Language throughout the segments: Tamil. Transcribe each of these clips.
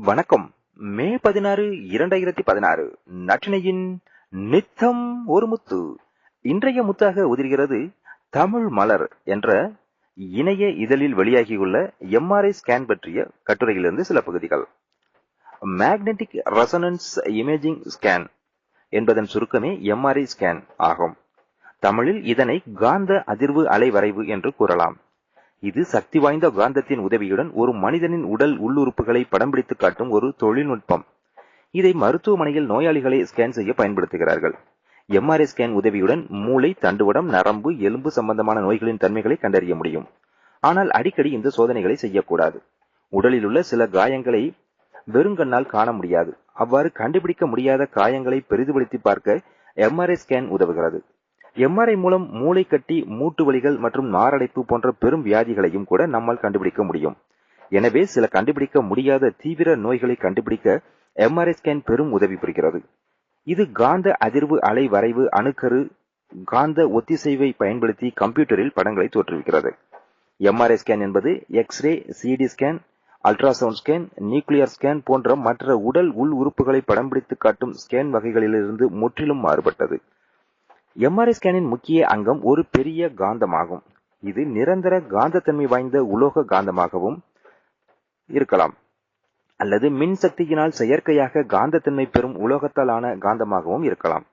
வணக்கம். மே பதினாறு இரண்டாயிரத்தி பதினாறு. நற்றினையின் நித்தம் ஒரு முத்து. இன்றைய முத்தாக உதிர்கிறது தமிழ் மலர் என்ற இணைய இதழில் வெளியாகியுள்ள எம்ஆர்ஐ ஸ்கேன் பற்றிய கட்டுரையிலிருந்து சில பகுதிகள். மேக்னெட்டிக் ரெசனன்ஸ் இமேஜிங் ஸ்கேன் என்பதன் சுருக்கமே எம்ஆர்ஐ ஸ்கேன் ஆகும். தமிழில் இதனை காந்த அதிர்வு அலைவரைவு என்று கூறலாம். இது சக்தி வாய்ந்த காந்தத்தின் உதவியுடன் ஒரு மனிதனின் உடல் உள்ளுறுப்புகளை படம் பிடித்து காட்டும் ஒரு தொழில்நுட்பம். இதை மருத்துவமனையில் நோயாளிகளை ஸ்கேன் செய்ய பயன்படுத்துகிறார்கள். எம்ஆர்ஐ ஸ்கேன் உதவியுடன் மூளை தண்டுவடம் நரம்பு எலும்பு சம்பந்தமான நோய்களின் தன்மைகளை கண்டறிய முடியும். ஆனால் அடிக்கடி இந்த சோதனைகளை செய்யக்கூடாது. உடலில் உள்ள சில காயங்களை வெறுங்கண்ணால் காண முடியாது. அவ்வாறு கண்டுபிடிக்க முடியாத காயங்களை பெரிதுபடுத்தி பார்க்க எம்ஆர்ஐ ஸ்கேன் உதவுகிறது. எம்ஆர்ஐ மூலம் மூளை கட்டி மூட்டு வலிகள் மற்றும் நாரடைப்பு போன்ற பெரும் வியாதிகளையும் கூட நம்மால் கண்டுபிடிக்க முடியும். எனவே சில கண்டுபிடிக்க முடியாத தீவிர நோய்களை கண்டுபிடிக்க எம்ஆர்ஐ ஸ்கேன் பெரும் உதவி புரிகிறது. இது காந்த அதிர்வு அலை வரைவு அணுக்கரு காந்த ஒத்திசைவை பயன்படுத்தி கம்ப்யூட்டரில் படங்களை தோற்றுவிக்கிறது. எம்ஆர்ஐ ஸ்கேன் என்பது x-ray CT scan ultrasound scan nuclear scan போன்ற மற்ற உடல் உள் உறுப்புகளை படம் பிடித்து காட்டும் ஸ்கேன் வகைகளிலிருந்து முற்றிலும் மாறுபட்டது. எம்ஆர்ஐ ஸ்கேனின் முக்கிய அங்கம் ஒரு பெரிய காந்தமாகும். இது நிரந்தர காந்தத்தன்மை வாய்ந்த உலோக காந்தமாகவும் இருக்கலாம். அல்லது மின் சக்தியினால் செயற்கையாக காந்தத்தன்மை பெறும் உலோகத்தாலான காந்தமாகவும் இருக்கலாம்.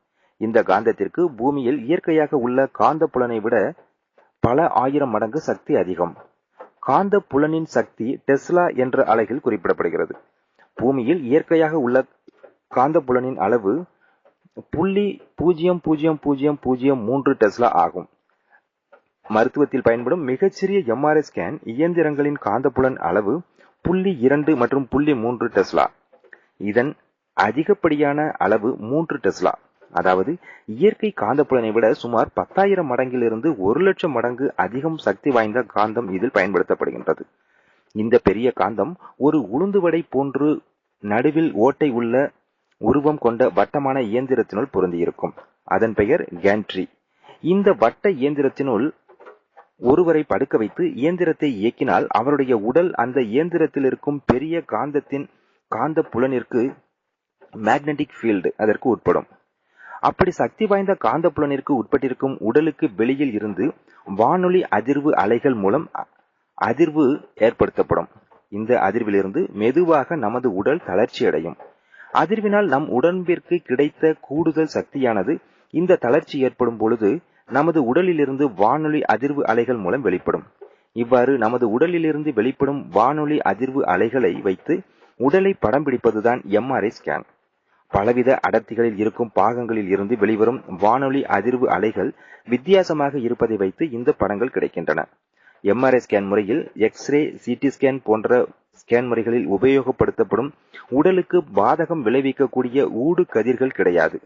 இந்த காந்தத்திற்கு பூமியில் இயற்கையாக உள்ள காந்த புலனை விட பல ஆயிரம் மடங்கு சக்தி அதிகம். காந்த புலனின் சக்தி டெஸ்லா என்ற அலகில் குறிப்பிடப்படுகிறது. பூமியில் இயற்கையாக உள்ள காந்த புலனின் அளவு புள்ளி பூஜ்ஜியம் பூஜ்ஜியம் பூஜ்ஜியம் பூஜ்ஜியம் மூன்று டெஸ்லா ஆகும். மருத்துவத்தில் பயன்படும் மிகச்சிறிய எம்ஆர்ஐ ஸ்கேன் இயந்திரங்களின் காந்தப்புலன் அளவு புள்ளி இரண்டு மற்றும் புள்ளி மூன்று டெஸ்லா. இதன் அதிகப்படியான அளவு மூன்று டெஸ்லா. அதாவது இயற்கை காந்தப்புலனை விட சுமார் பத்தாயிரம் மடங்கிலிருந்து ஒரு லட்சம் மடங்கு அதிகம் சக்தி வாய்ந்த காந்தம் இதில் பயன்படுத்தப்படுகின்றது. இந்த பெரிய காந்தம் ஒரு உளுந்துவடை போன்று நடுவில் ஓட்டை உள்ள உருவம் கொண்ட வட்டமான இயந்திரத்தினுள் பொருந்தியிருக்கும். அதன் பெயர் கேண்ட்ரி இந்த வட்ட இயந்திரத்தினுள் ஒருவரை படுக்க வைத்து இயந்திரத்தை இயக்கினால் அவருடைய உடல் அந்த இயந்திரத்தில் இருக்கும் பெரிய காந்தத்தின் காந்த புலனிற்கு மேக்னெட்டிக் ஃபீல்டு அதற்கு உட்படும். அப்படி சக்தி வாய்ந்த காந்த புலனிற்கு உட்பட்டிருக்கும் உடலுக்கு வெளியில் இருந்து வானொலி அதிர்வு அலைகள் மூலம் அதிர்வு ஏற்படுத்தப்படும். இந்த அதிர்விலிருந்து மெதுவாக நமது உடல் தளர்ச்சி அடையும் அதிர்வினால் நம் உடம்பிற்கு கிடைத்த கூடுதல் சக்தியானது இந்த தளர்ச்சி ஏற்படும் பொழுது நமது உடலிலிருந்து வானொலி அதிர்வு அலைகள் மூலம் வெளிப்படும். இவ்வாறு நமது உடலிலிருந்து வெளிப்படும் வானொலி அதிர்வு அலைகளை வைத்து உடலை படம் பிடிப்பதுதான் எம்ஆர்ஐ ஸ்கேன் பலவித அடர்த்திகளில் இருக்கும் பாகங்களில் இருந்து வெளிவரும் வானொலி அதிர்வு அலைகள் வித்தியாசமாக இருப்பதை வைத்து இந்த படங்கள் கிடைக்கின்றன. எம்ஆர்ஐ ஸ்கேன் முறையில் எக்ஸ்ரே சிடி ஸ்கேன் போன்ற ஸ்கேன் முறைகளில் உபயோகப்படுத்தப்படும் உடலுக்கு பாதகம் விளைவிக்கக்கூடிய ஊடு கதிர்கள் கிடையாது.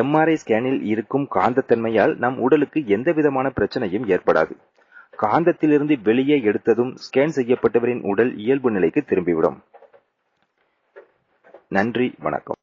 எம்ஆர்ஐ ஸ்கேனில் இருக்கும் காந்தத்தன்மையால் நம் உடலுக்கு எந்த விதமான பிரச்சனையும் ஏற்படாது. காந்தத்திலிருந்து வெளியே எடுத்ததும் ஸ்கேன் செய்யப்பட்டவரின் உடல் இயல்பு நிலைக்கு திரும்பிவிடும். நன்றி வணக்கம்.